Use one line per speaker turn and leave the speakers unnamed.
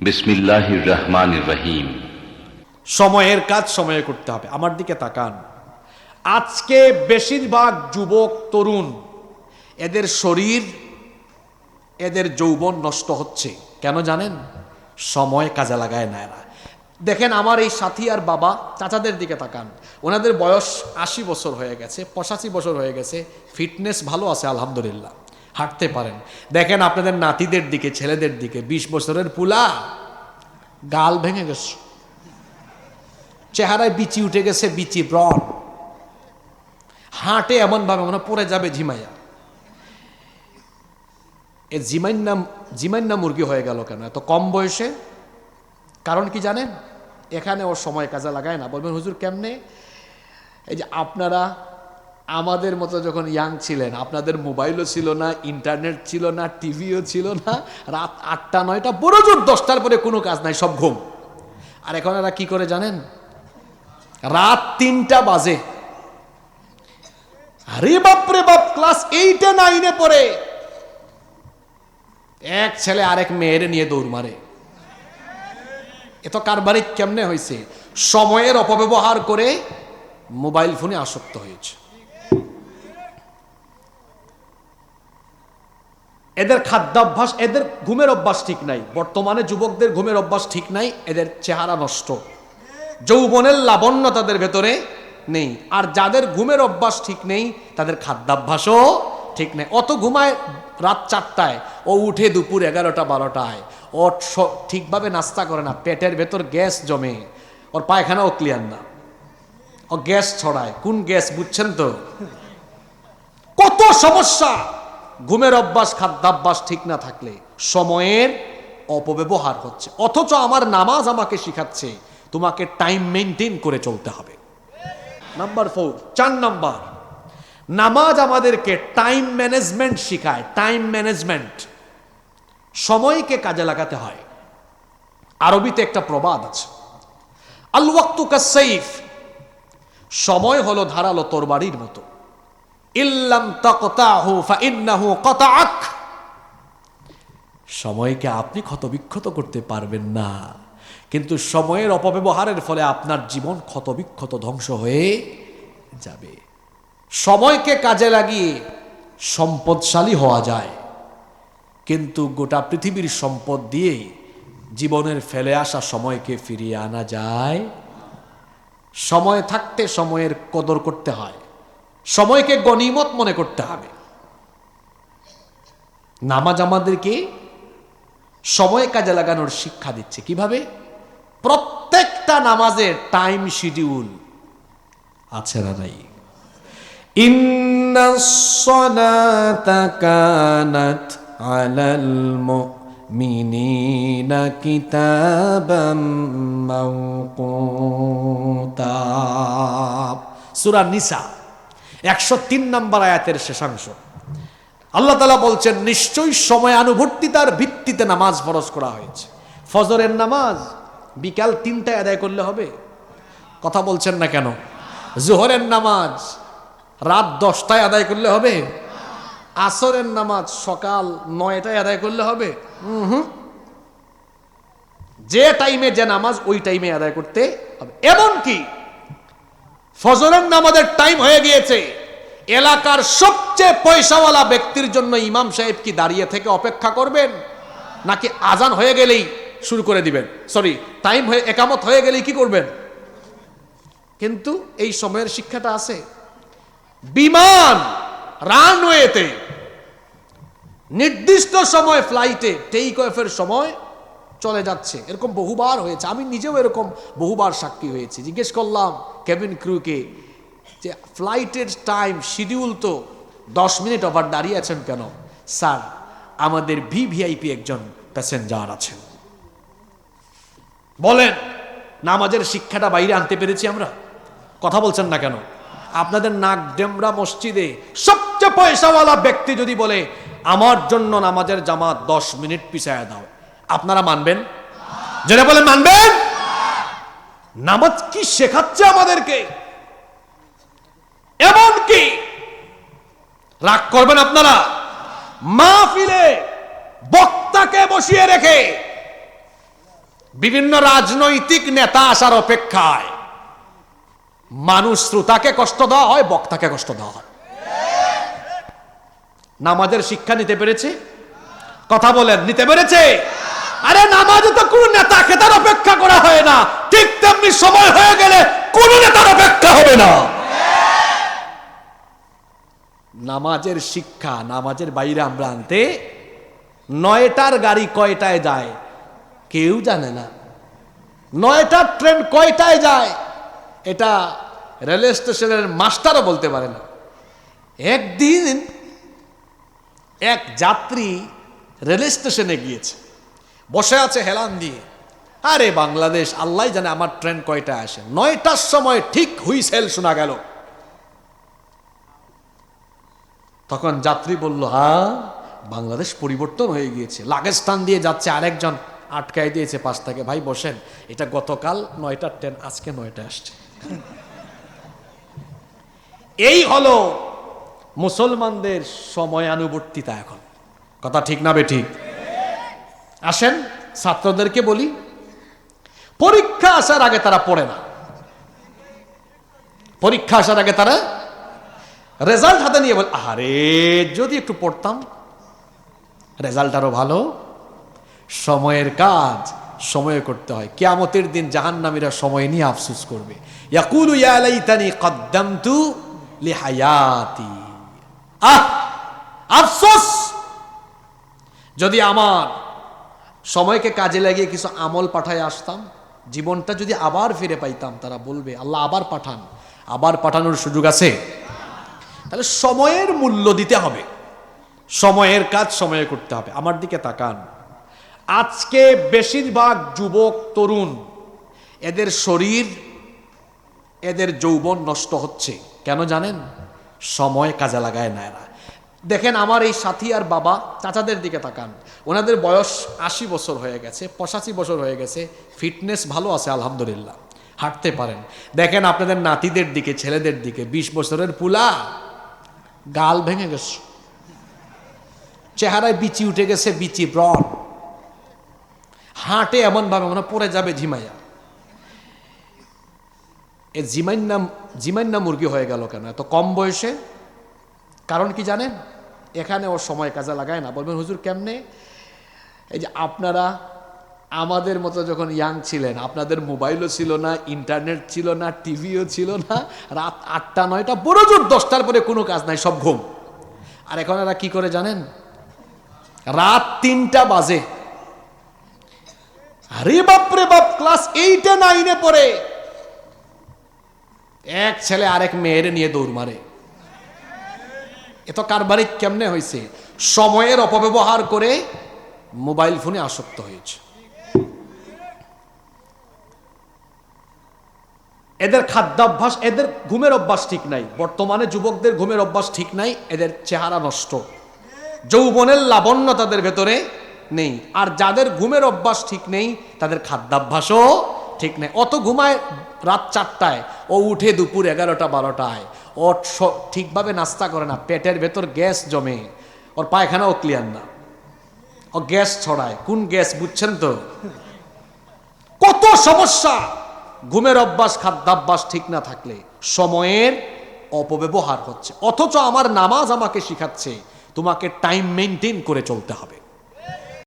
বিসমিল্লাহির রহমানির রহিম।
সময়ের কাজ সময়ে করতে হবে। আমার দিকে তাকান। আজকে বেশিরভাগ যুবক তরুণ, এদের শরীর, এদের যৌবন নষ্ট হচ্ছে। কেন জানেন? সময় কাজে লাগায় না এরা। দেখেন, আমার এই সাথী আর বাবা চাচাদের দিকে তাকান। ওনাদের বয়স আশি বছর হয়ে গেছে, পঁচাশি বছর হয়ে গেছে। ফিটনেস ভালো আছে, আলহামদুলিল্লাহ। হাঁটতে পারেন। দেখেন আপনাদের নাতিদের দিকে, ছেলেদের দিকে, বিশ বছরের পুলা, গাল ভেঙে গেছে। চেহারায় বিচি উঠে গেছে, বিচি ব্রণ। হাঁটে এমনভাবে মনে পড়ে যাবে ঝিমাইয়া। এ জিমাইন্না জিমাইন্না মুরগি হয়ে গেল কেন? এত কম বয়সে? কারণ কি জানেন? এখানে ওর সময় কাজে লাগায় না। বলবেন, হুজুর, কেমনে? এই যে আপনারা আমাদের মতো যখন ইয়াং ছিলেন, আপনাদের মোবাইলও ছিল না ইন্টারনেট ছিল না টিভিও ছিল না, রাত আটটা, নয়টা বড় জোর দশটার পরে কোনো কাজ নাই, সব ঘুম। আর এখন এরা কি করে জানেন? রাত তিনটা বাজে। আরে বাপরে বাপ ক্লাস এইটে নাইনে পড়ে। এক ছেলে আরেক মেয়ের নিয়ে দৌড় মারে। এত কারবারিক কেমনে হয়েছে সময়ের অপব্যবহার করে মোবাইল ফোনে আসক্ত হয়েছে। এদের খাদ্যাভ্যাস, এদের ঘুমের অভ্যাস ঠিক নাই। বর্তমানে যুবকদের ঘুমের অভ্যাস ঠিক নাই, এদের চেহারা নষ্ট। যৌবনের লাবণ্য তাদের ভেতরে নেই। আর যাদের ঘুমের অভ্যাস ঠিক নেই, তাদের খাদ্যাভ্যাসও ঠিক নেই। অত ঘুমায় রাত চারটায়, ও উঠে দুপুর এগারোটা, বারোটায়। ও ঠিকভাবে নাস্তা করে না, পেটের ভেতর গ্যাস জমে। ওর পায়খানাও ক্লিয়ার না। ও গ্যাস ছড়ায়। কোন গ্যাস, বুঝছেন তো? কত সমস্যা! ঘুমের অভ্যাস, খাদ্যাভ্যাস ঠিক না থাকলে সময়ের অপব্যবহার হচ্ছে। অথচ আমার নামাজ আমাকে শিখাচ্ছে, তোমাকে টাইম মেনটেন করে চলতে হবে। নাম্বার ফোর চার নাম্বার নামাজ আমাদেরকে টাইম ম্যানেজমেন্ট শিখায়। টাইম ম্যানেজমেন্ট সময়কে কাজে লাগাতে হয়। আরবিতে একটা প্রবাদ আছে। আল ওয়াক্তু কাসাইফ সময় হলো ধারালো তরবারির মতো। ইল্লাম তাকতাহু কতাআক। সময়কে আপনি ক্ষতবিক্ষত করতে পারবেন না। কিন্তু সময়ের অপব্যবহারের ফলে আপনার জীবন ক্ষতবিক্ষত ধ্বংস হয়ে যাবে। সময়কে কাজে লাগিয়ে সম্পদশালী হওয়া যায়। কিন্তু গোটা পৃথিবীর সম্পদ দিয়ে জীবনের ফেলে আসা সময়কে ফিরিয়ে আনা যায়। সময় থাকতে সময়ের কদর করতে হয়। সময়কে গনিমত মনে করতে হবে। নামাজ আমাদেরকে সময় কাজে লাগানোর শিক্ষা দিচ্ছে। কীভাবে? প্রত্যেকটা নামাজের টাইম শিডিউল আছে না নাই? সুরা নিসা। একশো তিন নম্বর আয়াতের শেষাংশ। আল্লাহ তালা বলছেন, নিশ্চয়ই সময় আনুবর্তিতার ভিত্তিতে নামাজ ফরজ করা হয়েছে। ফজরের নামাজ বিকাল তিনটায় আদায় করলে হবে। কথা বলছেন না কেন? জোহরের নামাজ রাত দশটায় আদায় করলে হবে। আসরের নামাজ সকাল নয়টায় আদায় করলে হবে। উহুম। যে টাইমে যে নামাজ, ওই টাইমে আদায় করতে হবে। এমনকি ফজরের নামাজের টাইম হয়ে গিয়েছে। এলাকার সবচেয়ে পয়সাওয়ালা ব্যক্তির জন্য ইমাম সাহেব কি দাঁড়িয়ে থেকে অপেক্ষা করবেন? নাকি আজান হয়ে গেলেই শুরু করে দিবেন? সরি টাইম হয়ে, একামত হয়ে গেলেই কি করবেন? কিন্তু এই সময়ের শিক্ষাটা আছে। বিমান রানওয়েতে নির্দিষ্ট সময় ফ্লাইটে টেক অফের সময় চলে যাচ্ছে। এরকম বহুবার হয়েছে। আমি নিজেও এরকম বহুবার সাক্ষী হয়েছি। জিজ্ঞেস করলাম কেবিন ক্রুকে যে ফ্লাইটের টাইম শিডিউল তো দশ মিনিট ওভার দাঁড়িয়ে আছেন কেন? স্যার, আমাদের ভি ভিভিআইপি একজন প্যাসেঞ্জার আছেন। বলেন, নামাজের শিক্ষাটা বাইরে আনতে পেরেছি আমরা? কথা বলছেন না কেন? আপনাদের নাক ডেমরা মসজিদে সবচেয়ে পয়সাওয়ালা ব্যক্তি যদি বলে, আমার জন্য নামাজের জামাত দশ মিনিট পিছায় দাও। আপনারা মানবেন? যেটা বলে মানবেন? নামাজ কি শেখাচ্ছে আমাদেরকে? এমন কি? রাগ করবেন আপনারা? মাহফিলে বক্তাকে বসিয়ে রেখে বিভিন্ন রাজনৈতিক নেতা আসার অপেক্ষায় মানুষ শ্রোতাকে কষ্ট দেওয়া হয়, বক্তাকে কষ্ট দেওয়া হয়। নামাজের শিক্ষা নিতে পেরেছে? কথা বলেন, নিতে পেরেছে? আরে নামাজে তো কোন নেতা খেতার অপেক্ষা করা হয় না। ঠিক তেমনি সময় হয়ে গেলে কোন নেতার অপেক্ষা হবে না। নামাজের শিক্ষা, নামাজের বাইরে আমরা আনতে নয়টার গাড়ি কয়টায় যায়? কেউ জানে না। নয়টার ট্রেন কয়টায় যায়? এটা রেল স্টেশনের মাস্টারও বলতে পারে না। একদিন এক যাত্রী রেল স্টেশনে গিয়েছে। বসে আছে হেলান দিয়ে। আরে বাংলাদেশ, আল্লাহ জানে আমার ট্রেন কয়টা আসে। নয়টার সময় ঠিক হুইসেল শোনা গেল। তখন যাত্রী বলল হ্যাঁ বাংলাদেশ পরিবর্তন হয়ে গিয়েছে। লাগেস্তান দিয়ে যাচ্ছে আরেকজন, আটকায় দিয়েছে পাশ থেকে। ভাই, বসেন। এটা গতকাল নয়টার ট্রেন আজকে নয়টা আসছে। এই হলো মুসলমানদের সময়ানুবর্তিতা এখন। কথা ঠিক না বে ঠিক? আসেন, ছাত্রদেরকে বলি, পরীক্ষা আসার আগে তারা পড়ে না। পরীক্ষা আসার আগে তারা রেজাল্ট হাতে নিয়ে বল আরে যদি একটু পড়তাম, রেজাল্ট আরও ভালো। সময়ের কাজ, সময়ে করতে হয়। কিয়ামতের দিন জাহান্নামীরা সময় নিয়ে আফসুস করবে। ইয়াকুলু, ইয়া লাইতানি কদ্দামতু লিহায়াতি। আহ, আফসোস! যদি আমার সময়কে কাজে লাগিয়ে কিছু আমল পাঠায় আসতাম, জীবনটা যদি আবার ফিরে পাইতাম, তারা বলবে, আল্লাহ আবার পাঠান। আবার পাঠানোর সুযোগ আছে? তাহলে সময়ের মূল্য দিতে হবে। সময়ের কাজ সময়ে করতে হবে। আমার দিকে তাকান। আজকে বেশিরভাগ যুবক, তরুণ, এদের শরীর, এদের যৌবন নষ্ট হচ্ছে। কেন জানেন? সময় কাজে লাগায় না এরা। দেখেন আমার এই সাথী আর বাবা চাচাদের দিকে তাকান। ওনাদের বয়স আশি বছর হয়ে গেছে, পঁচাশি বছর হয়ে গেছে, ফিটনেস ভালো আছে, আলহামদুলিল্লাহ। হাঁটতে পারেন। দেখেন আপনাদের নাতিদের দিকে, ছেলেদের দিকে, বিশ বছরের পুলা, গাল ভেঙে গেছে। চেহারায় বিচি উঠে গেছে, বিচি ব্রণ। হাঁটে এমনভাবে মনে পড়ে যাবে ঝিমাইয়া। এ জিমাইন্না জিমাইন্না মুরগি হয়ে গেল কেন? এত কম বয়সে কারণ কি জানেন? এখানে ওর সময় কাজে লাগায় না। বলবেন, হুজুর, কেমনে? এই যে আপনারা আমাদের মতো যখন ইয়াং ছিলেন, আপনাদের মোবাইলও ছিল না ইন্টারনেট ছিল না, টিভিও ছিল না, রাত আটটা, নয়টা বড় জোর দশটার পরে কোনো কাজ নাই, সব ঘুম। আর এখন এরা কি করে জানেন? রাত তিনটা বাজে। আরে বাপরে বাপ, ক্লাস এইটে নাইনে পড়ে। এক ছেলে আরেক মেয়ের নিয়ে দৌড় মারে। এত কারবারি কেমনে হয়েছে সময়ের অপব্যবহার করে মোবাইল ফোনে আসক্ত হয়েছে। এদের খাদ্যাভ্যাস, এদের ঘুমের অভ্যাস ঠিক নাই। বর্তমানে যুবকদের ঘুমের অভ্যাস ঠিক নাই, এদের চেহারা নষ্ট। যৌবনের লাবণ্য তাদের ভেতরে নেই। আর যাদের ঘুমের অভ্যাস ঠিক নেই, তাদের খাদ্যাভ্যাসও ঠিক নেই। অত ঘুমায় রাত চারটায়, ও উঠে দুপুর এগারোটা, বারোটায়। ও স- ঠিকভাবে নাস্তা করে না, পেটের ভেতর গ্যাস জমে, ওর পায়খানাও ক্লিয়ার না। ও গ্যাস ছড়ায়। কোন গ্যাস, বুঝছেন তো? কত সমস্যা! ঘুমের অভ্যাস, খাদ্যাভ্যাস ঠিক না থাকলে সময়ের অপব্যবহার হচ্ছে। অথচ আমার নামাজ আমাকে শিখাচ্ছে, তোমাকে টাইম মেনটেন করে চলতে হবে।